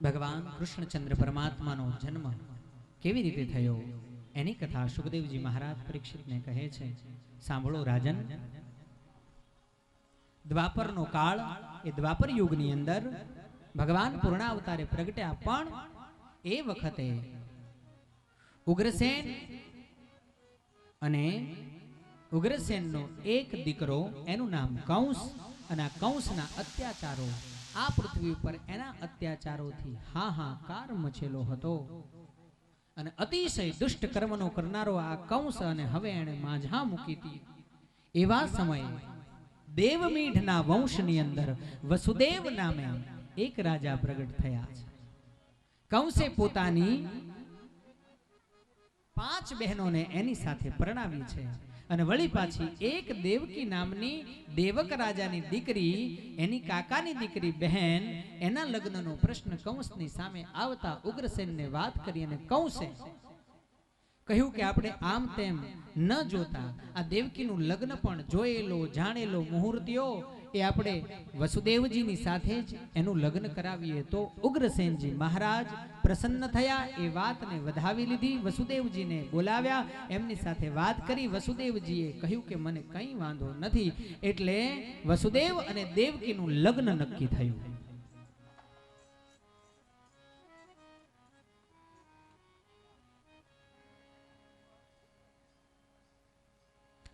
ભગવાન કૃષ્ણચંદ્ર પરમાત્માનો જન્મ કેવી રીતે થયો? એની કથા સુખદેવજી મહારાજ પરીક્ષિતને કહે છે. સાંભળો રાજન. દ્વાપરનો કાળ એ દ્વાપર યુગની અંદર ભગવાન પૂર્ણાવતારે પ્રગટ્યા, પણ એ વખતે ઉગ્રસેન અને ઉગ્રસેનનો એક દીકરો એનું નામ કંસ અને આ અત્યાચારો આ પૃથ્વી ઉપર એના અત્યાચારોથી હાહાકાર મચેલો હતો. અને અતિશય દુષ્ટ કર્મનો કરનારો આ કંસ અને હવે એણે માઝા મૂકી હતી. એવા સમયે દેવમીઢના વંશની અંદર વસુદેવ નામે એક રાજા પ્રગટ થયા છે. કંસે પોતાની પાંચ બહેનોને એની સાથે પરણાવી છે. અને વળી પાછી એક દેવકી નામની દેવક રાજાની દીકરી, એની કાકાની દીકરી બહેન, એના લગ્નનો પ્રશ્ન કંસની સામે આવતા ઉગ્રસેનને વાત કરી અને કંસે કહ્યું કે આપણે આમ તેમ ન જોતા. આ દેવકીનું લગ્ન પણ જોયેલો, જાણેલો મુહૂર્તિયો એ આપણે વસુદેવજીની સાથે જ એનું લગ્ન કરાવીએ તો ઉગ્રસેનજી મહારાજ પ્રસન્ન થયા, એ વાતને વધાવી લીધી, વસુદેવજીને બોલાવ્યા, એમની સાથે વાત કરી, વસુદેવજીએ કહ્યું કે મને કંઈ વાંધો નથી. એટલે વસુદેવ અને દેવકીનું લગ્ન નક્કી થયું.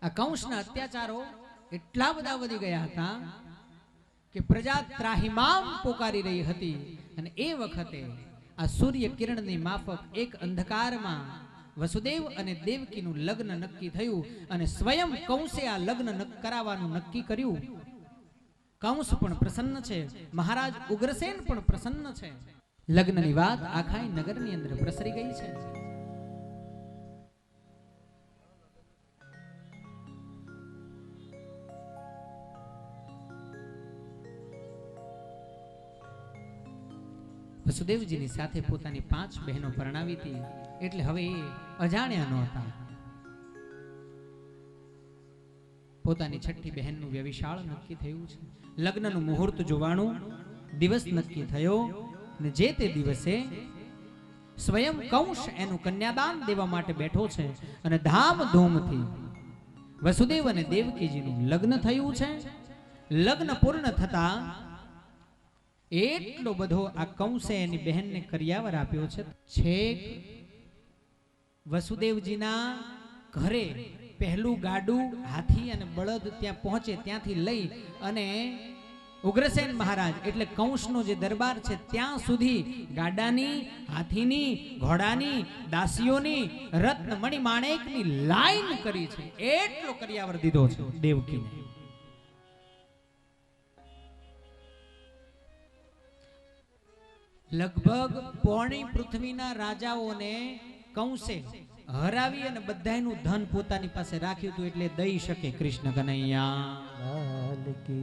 આ કંસના અત્યાચારો એટલા બધા વધી ગયા હતા કે પ્રજા ત્રાહિમામ પોકારી રહી હતી. અને એ વખતે આ સૂર્ય કિરણની માફક એક અંધકારમાં વસુદેવ અને દેવકીનું લગ્ન નક્કી થયું અને સ્વયં કંસે આ લગ્ન કરાવવાનું નક્કી કર્યું. કંસ પણ પ્રસન્ન છે, મહારાજ ઉગ્રસેન પણ પ્રસન્ન છે. લગ્નની વાત આખાય નગરની અંદર પ્રસરી ગઈ છે. વસુદેવજીની સાથે પોતાની પાંચ બહેનો પરણાવી હતી. એટલે હવે એ અજાણ્યા નહોતા પોતાની છઠ્ઠી બહેનનું વ્યવિશાળ નક્કી થયું છે. લગ્નનું મુહૂર્ત જોવાનું દિવસ નક્કી થયો ને જે તે દિવસે સ્વયં કંસ એનું કન્યાદાન દેવા માટે બેઠો છે અને ધામધૂમથી વસુદેવ અને દેવકીજીનું લગ્ન થયું છે. લગ્ન પૂર્ણ થતા એટલો બધો આ કંસે એની બહેનને કરિયાવર આપ્યો છે. છેક વસુદેવજીના ઘરે પહેલું ગાડું હાથી અને બળદ ત્યાં પહોંચે ત્યાંથી લઈ અને ઉગ્રસેન મહારાજ એટલે કંસનો જે દરબાર છે ત્યાં સુધી ગાડાની, હાથીની, ઘોડાની, દાસીઓની રત્ન મણિ માણેકની લાઈન કરી છે. એટલો કરિયાવર દીધો છે દેવકીને. લગભગ પોણી પૃથ્વીના રાજાઓને કંસે હરાવી અને બધાનું ધન પોતાની પાસે રાખ્યું હતું એટલે દઈ શકે કૃષ્ણ કનૈયા.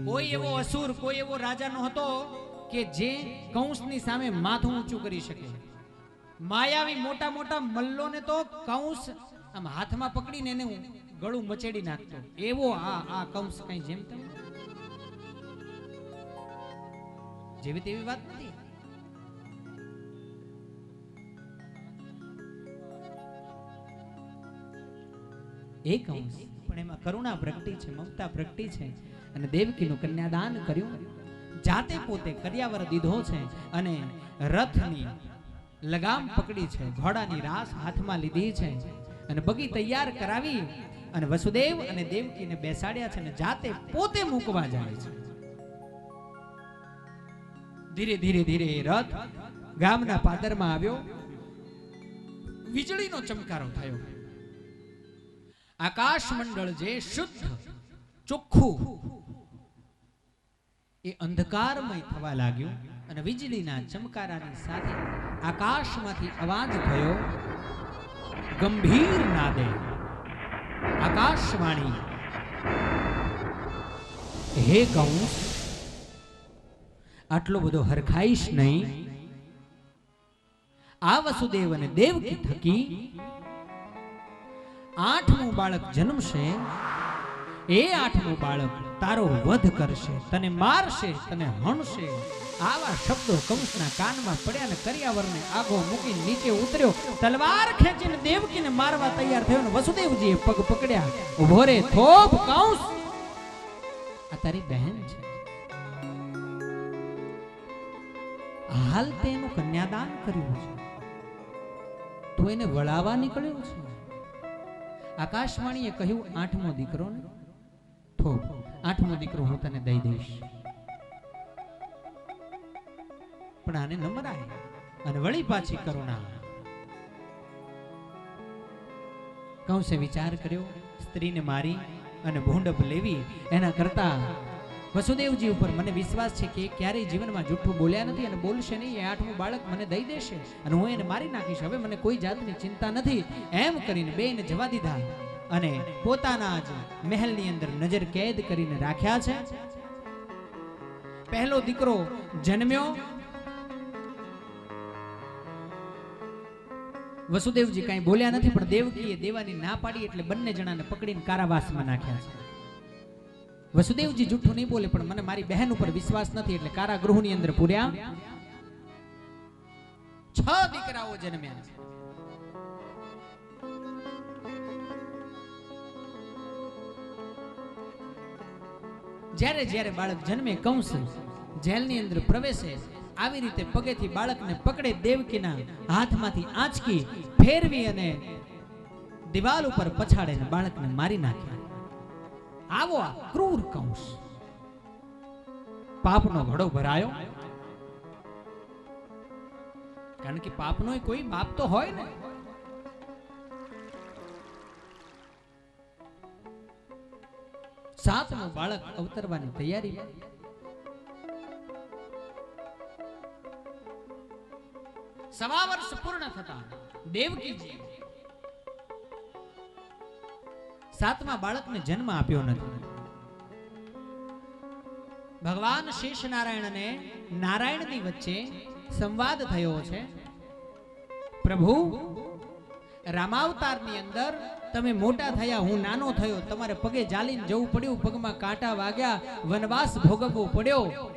કોઈ એવો અસુર કોઈ એવો રાજા નો હતો કે જે કંસની સામે માથું ઊંચું કરી શકે. માયાવી મોટા મોટા મલ્લોને તો કંસ આમ હાથમાં પકડીને એને ગળું મચેડી નાખતો. એવો આ આ કંસ કઈ જેમ તેમ. જેવી તેવી વાત નથી. એ અંશ. પણ એમાં કરુણા પ્રગટી છે, મમતા પ્રગટી છે અને દેવકીનું કન્યાદાન કર્યું. જાતે પોતે કર્યાવર દીધો છે અને રથની લગામ પકડી છે, ઘોડાની રાસ હાથમાં લીધી છે અને બગી તૈયાર કરાવી અને વસુદેવ અને દેવકીને બેસાડ્યા છે અને જાતે પોતે મૂકવા જાય છે. ધીરે ધીરે ધીરે રથ ગામના પાદરમાં આવ્યો. વીજળીનો ચમકારો થયો. આકાશ મંડળ જે શુદ્ધ, ચોખ્ખું એ અંધકારમય થવા લાગ્યું અને વીજળીના ચમકારાની સાથે આકાશમાંથી અવાજ થયો, ગંભીર નાદે, આકાશવાણી, હે કંસ, આટલો બધો હરખાઈશ નહીં. આ વસુદેવ અને દેવકી થકી આઠમું બાળક જન્મશે, એ આઠમું બાળક તારો વધ કરશે, તને મારશે, તને હણશે. આવા શબ્દો કંસના કાનમાં પડ્યા ને કરિયાવરને આગો મૂકી નીચે ઉતર્યો. તલવાર ખેંચીને દેવકીને મારવા તૈયાર થયો ને વસુદેવજીએ પગ પકડ્યા. ઊભો રે થોપ કંસ. આ તારી બહેન છે. હાલ તેનું કન્યાદાન કર્યું છે. તું એને વળાવા નીકળ્યો છે. આકાશવાણીએ કહ્યું, આઠમો દીકરો ને થોપ આઠમો દીકરો હું તને દઈ દઈશ. પણ આને ન અને વળી પાછી કરુણા. કૌશે વિચાર કર્યો, સ્ત્રીને મારી અને ભૂંડપ લેવી, એના કરતા વસુદેવજી ઉપર મને વિશ્વાસ છે કે ક્યારેય જીવનમાં જૂઠું બોલ્યા નથી અને બોલશે નહીં. એ આઠમું બાળક મને દઈ દેશે અને હું એને મારી નાખીશ. હવે મને કોઈ જાતની ચિંતા નથી. એમ કરીને બેને જવા દીધા અને પોતાના જ મહેલની અંદર નજર કેદ કરીને રાખ્યા છે. પહેલો દીકરો જન્મ્યો. વસુદેવજી કાંઈ બોલ્યા નથી, પણ દેવકીએ દેવાની ના પાડી એટલે બંને જણાને પકડીને કારાવાસમાં નાખ્યા છે. વસુદેવજી જૂઠું નહીં બોલે, પણ મને મારી બહેન ઉપર વિશ્વાસ નથી એટલે કારાગૃહની અંદર પૂર્યા. છ દીકરાઓ જન્મ્યા જ્યારે જ્યારે બાળક જન્મે, કંસ જેલની અંદર પ્રવેશે, આવી રીતે પગેથી બાળકને પકડે દેવકીના હાથમાંથી આંચકી ફેરવી અને દિવાલ ઉપર પછાડે બાળકને મારી નાખે. આવો આ ક્રૂર કંસ. પાપનો ઘડો ભરાયો. કારણ કે પાપનો કોઈ બાપ તો હોય ને. સાતમું બાળક અવતરવાની તૈયારી સવા વર્ષ પૂર્ણ થતા દેવકીજી સાતમા બાળકને જન્મ આપ્યો નથી. ભગવાન શેષ નારાયણને નારાયણની વચ્ચે સંવાદ થયો છે. પ્રભુ, રામાવતારની અંદર તમે મોટા થયા, હું નાનો થયો, તમારે પગે જાલીને જવું પડ્યું, પગમાં કાંટા વાગ્યા, વનવાસ ભોગવવો પડ્યો.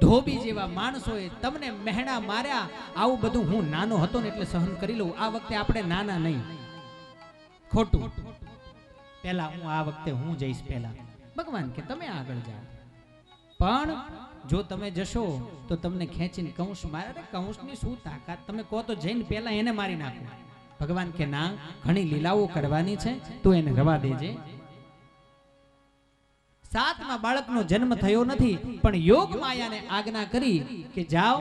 ધોબી જેવા માણસોએ તમને મહેણા માર્યા, આવું બધું હું નાનો હતો ને એટલે સહન કરી લઉં. આ વખતે આપણે નાના નહીં. ખોટું. પહેલા હું આ વખતે હું જઈશ પહેલા. ભગવાન કે તમે આગળ જાઓ. પણ જો તમે જશો, તો તમને ખેંચીને કંસ મારે. અરે શું તાકાત? તમે કહો તો જઈને પહેલા એને મારી નાખો. ભગવાન કે ના, ઘણી લીલાઓ કરવાની છે, તું એને રવા દેજે. સાતમા બાળકનો જન્મ થયો નથી, પણ યોગ માયાને આજ્ઞા કરી કે જાઓ.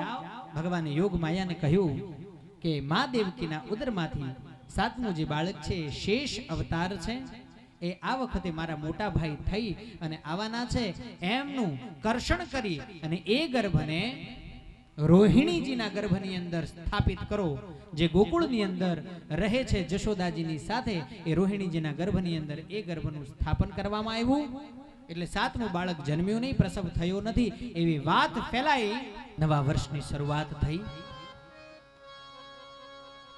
ભગવાને યોગ માયાને કહ્યું કે મા દેવકીના ઉદરમાંથી સાતમું જે બાળક છે, શેષ અવતાર છે એ આ વખતે મારા મોટા ભાઈ થઈ અને આવાના છે. એમનું કર્ષણ કરી અને એ ગર્ભને રોહિણીજીના ગર્ભની અંદર સ્થાપિત કરો. જે ગોકુળની અંદર રહે છે જશોદાજીની સાથે, એ રોહિણીજીના ગર્ભની અંદર એ ગર્ભનું સ્થાપન કરવામાં આવ્યું. એટલે સાતમું બાળક જન્મ્યું નહીં, પ્રસવ થયો નથી. એવી વાત ફેલાઈ, નવા વર્ષની શરૂઆત થઈ.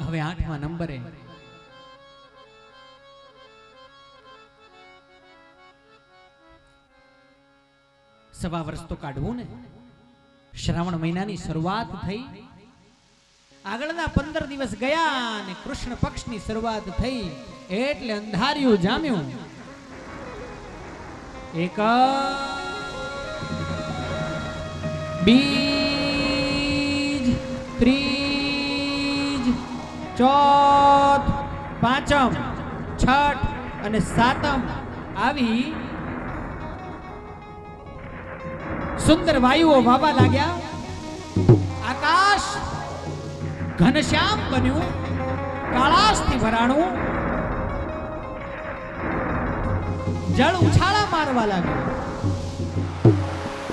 હવે આઠમા નંબરે સવા વર્ષ તો કાઢવું ને. શ્રાવણ મહિનાની શરૂઆત થઈ. આગળના પંદર દિવસ ગયા અને કૃષ્ણ પક્ષની શરૂઆત થઈ. એટલે અંધારિયું જામ્યું. એક બીજ, ત્રીજ, ચોથ, પાંચમ, છઠ અને સાતમ આવી સુંદર વાયુઓ વાવા લાગ્યા. આકાશ ઘનશ્યામ બન્યું, કાળાશથી ભરાણું જળ ઉછાળા મારવા લાગ્યું.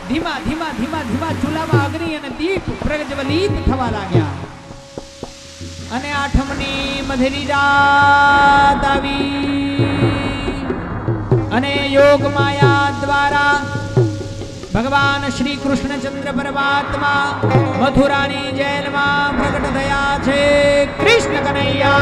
ધીમા ધીમા ધીમા ધીમા ચૂલામાં અગ્નિ અને દીપ પ્રજ્વલિત થવા લાગ્યા. અને આઠમની મધરી રાત આવી. અને યોગ માયા ભગવાન શ્રી કૃષ્ણચંદ્ર પરમાત્મા મથુરાની જેલમાં પ્રગટ થયા છે કૃષ્ણ કનૈયા.